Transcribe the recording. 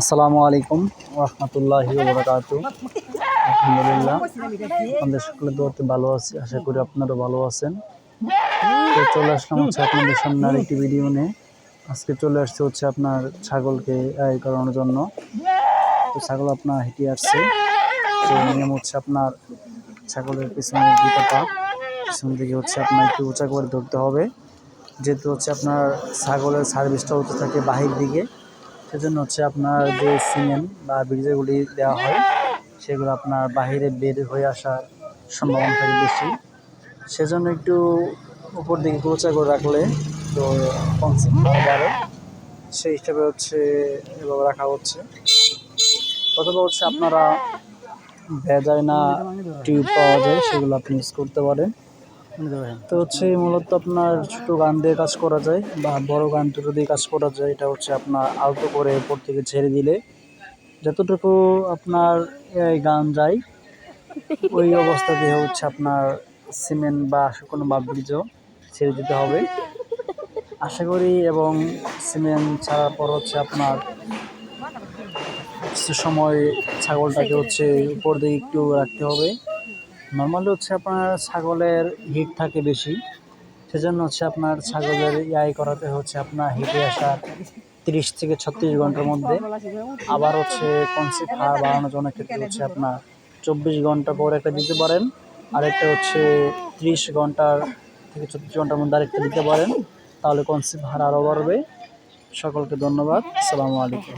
আসসালামু আলাইকুম রহমতুল্লাহি আলহামদুলিল্লাহ আমাদের সকলে দোয়াতে ভালো আছি, আশা করি আপনারা ভালো আছেন। তো চলে আসলাম হচ্ছে আপনাদের সামনে আরেকটি ভিডিও নিয়ে। আজকে চলে আসছে হচ্ছে আপনার ছাগলকে আয় করানোর জন্য। তো ছাগল আপনার হেঁটে আসছে। তো নিয়ম হচ্ছে আপনার ছাগলের পিছনের দিকটা পিছন দিকে হচ্ছে আপনার একটু উঁচা করে ধরতে হবে। যেহেতু হচ্ছে আপনার ছাগলের সার্ভিসটা হতে থাকে বাহির দিকে সেজন্য হচ্ছে আপনার যে সিমেন্ট বা ব্রিজেগুলি দেওয়া হয়, সেগুলো আপনার বাহিরে বের হয়ে আসার সম্ভাবনা থাকে বেশি। সেজন্য একটু উপর দিকে ক্লোচা করে রাখলে তো কনসেপ্ট বাড়ে। সেই হিসাবে হচ্ছে এভাবে রাখা হচ্ছে। অথবা হচ্ছে আপনারা ভেজায় না টিউব পাওয়া যায়, সেগুলো আপনি ইউজ করতে পারেন। তো হচ্ছে মূলত আপনার ছোট গান দিয়ে কাজ করা যায় বা বড় গান দুটো দিয়ে কাজ করা যায়, এটা হচ্ছে আপনার আলতো করে উপর থেকে ছেড়ে দিলে যতটুকু আপনার গান যায়, ওই অবস্থাতে হচ্ছে আপনার সিমেন্ট বা কোনো বাবরিজও ছেড়ে দিতে হবে। আশা করি এবং সিমেন্ট ছাড়ার পর হচ্ছে আপনার কিছু সময় ছাগলটাকে হচ্ছে উপর দিকে একটু রাখতে হবে। নর্মালি হচ্ছে আপনার ছাগলের হিট থাকে বেশি। সেজন্য হচ্ছে আপনার ছাগলের ইয়াই করাতে হচ্ছে আপনার হিটে আসার তিরিশ থেকে ছত্রিশ ঘণ্টার মধ্যে। আবার হচ্ছে কনসিভ হার বাড়ানোর জন্য ক্ষেত্রে হচ্ছে আপনার চব্বিশ ঘণ্টা পর একটা দিতে পারেন। আরেকটা হচ্ছে ত্রিশ ঘণ্টার থেকে ছত্রিশ ঘণ্টার মধ্যে আরেকটা দিতে পারেন। তাহলে কনসিভ হার আরও বাড়বে। সকলকে ধন্যবাদ। আসসালামু আলাইকুম।